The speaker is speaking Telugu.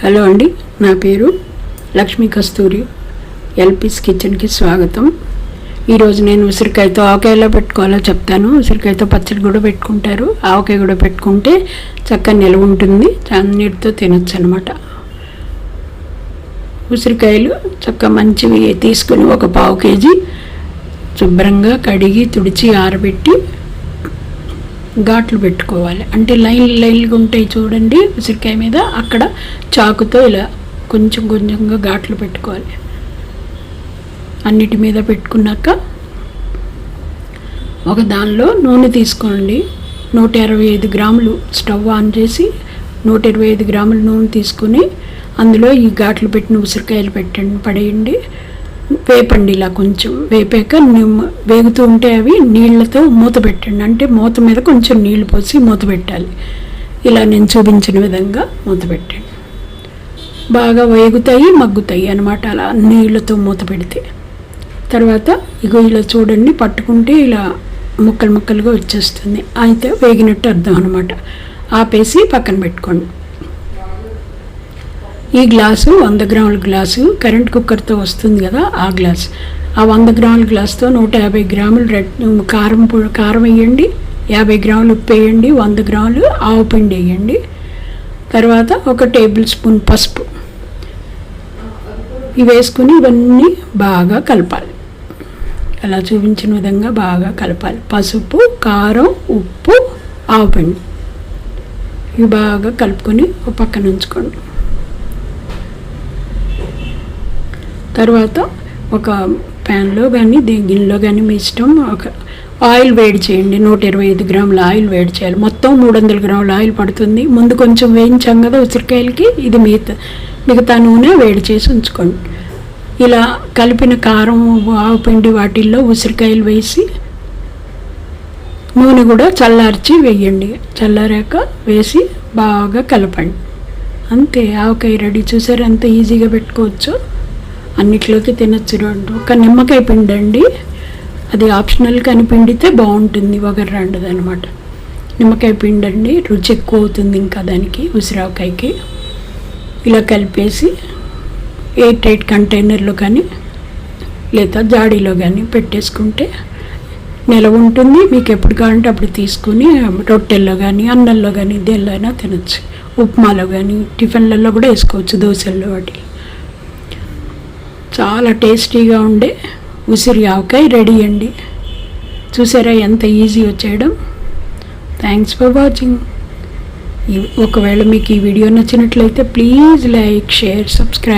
హలో అండి నా పేరు లక్ష్మీ కస్తూరి ఎల్పీస్ కిచెన్కి స్వాగతం. ఈరోజు నేను ఉసిరికాయతో ఆవకాయలో పెట్టుకోవాలో చెప్తాను. ఉసిరికాయతో పచ్చడి కూడా పెట్టుకుంటారు. ఆవకాయ కూడా పెట్టుకుంటే చక్కగా నిల్వ ఉంటుంది. అన్నిటితో తినొచ్చు అనమాట ఉసిరికాయలు చక్కగా మంచివి తీసుకుని ఒక పావు కేజీ శుభ్రంగా కడిగి తుడిచి ఆరబెట్టి ఘాట్లు పెట్టుకోవాలి. అంటే లైన్ లైన్లుగా ఉంటాయి చూడండి ఉసిరికాయ మీద. అక్కడ చాకుతో ఇలా కొంచెం కొంచెంగా ఘాట్లు పెట్టుకోవాలి. అన్నిటి మీద పెట్టుకున్నాక ఒక దానిలో నూనె తీసుకోండి. నూట ఇరవై ఐదు గ్రాములు స్టవ్ ఆన్ చేసి నూట ఇరవై ఐదు గ్రాముల నూనె తీసుకుని అందులో ఈ ఘాట్లు పెట్టిన ఉసిరికాయలు పెట్టండి పడేయండి. వేపండి ఇలా కొంచెం వేపాక వేగుతూ ఉంటే అవి నీళ్ళతో మూత పెట్టండి. అంటే మూత మీద కొంచెం నీళ్ళు పోసి మూత పెట్టాలి. ఇలా నేను చూపించిన విధంగా మూత పెట్టండి. బాగా వేగుతాయి మగ్గుతాయి అన్నమాట అలా నీళ్ళతో మూత పెడితే. తర్వాత ఇగో ఇలా చూడండి పట్టుకుంటే ఇలా ముక్కలు ముక్కలుగా వచ్చేస్తుంది. అయితే వేగినట్టు అర్థం అనమాట ఆపేసి పక్కన పెట్టుకోండి. ఈ గ్లాసు వంద గ్రాముల గ్లాసు కరెంట్ కుక్కర్తో వస్తుంది కదా ఆ గ్లాస్. ఆ వంద గ్రాముల గ్లాస్తో నూట యాభై గ్రాములు రెడ్ కారం కారం వేయండి యాభై గ్రాములు ఉప్పు వేయండి వంద గ్రాములు ఆవు పిండి వేయండి. తర్వాత ఒక టేబుల్ స్పూన్ పసుపు. ఇవి వేసుకుని ఇవన్నీ బాగా కలపాలి. అలా చూపించిన విధంగా బాగా కలపాలి. పసుపు కారం ఉప్పు ఆవు పిండి. ఇవి బాగా కలుపుకొని ఒక పక్కన ఉంచుకోండి. తర్వాత ఒక ప్యాన్లో కానీ గిన్నెలో కానీ మీ ఇష్టం ఒక ఆయిల్ వేడి చేయండి. నూట ఇరవై ఐదు గ్రాముల ఆయిల్ వేడి చేయాలి. మొత్తం మూడు వందల గ్రాముల ఆయిల్ పడుతుంది. ముందు కొంచెం వేయించాం కదా ఉసిరికాయలకి ఇది మిగతా మిగతా నూనె వేడి చేసి ఉంచుకోండి. ఇలా కలిపిన కారం ఆవు పిండి వాటిల్లో ఉసిరికాయలు వేసి నూనె కూడా చల్లార్చి వేయండి. చల్లారాక వేసి బాగా కలపండి. అంతే ఆవకాయ రెడీ. చూసారు ఎంత ఈజీగా పెట్టుకోవచ్చు? అన్నిట్లోకి తినచ్చు రెండు ఒక నిమ్మకాయ పిండి అండి. అది ఆప్షనల్ కానీ పిండితే బాగుంటుంది వగర్ అనమాట నిమ్మకాయ పిండి అండి రుచి ఎక్కువ అవుతుంది ఇంకా దానికి ఉసిరాకాయకి ఇలా కలిపేసి ఎయిట్ ఎయిట్ కంటైనర్లో కానీ లేదా జాడీలో కానీ పెట్టేసుకుంటే నెల ఉంటుంది. మీకు ఎప్పుడు కావాలంటే అప్పుడు తీసుకుని రొట్టెల్లో కానీ అన్నంలో కానీ దేనిలో అయినా తినచ్చు. ఉప్మాలో కానీ టిఫిన్లలో కూడా వేసుకోవచ్చు దోశల్లో వాటిలో చాలా టేస్టీగా ఉండే ఉసిరి ఆవకాయ రెడీ అండి. చూసారా ఎంత ఈజీ వచ్చేయడం. థ్యాంక్స్ ఫర్ వాచింగ్ ఒకవేళ మీకు ఈ వీడియో నచ్చినట్లయితే ప్లీజ్ లైక్ షేర్ సబ్స్క్రైబ్.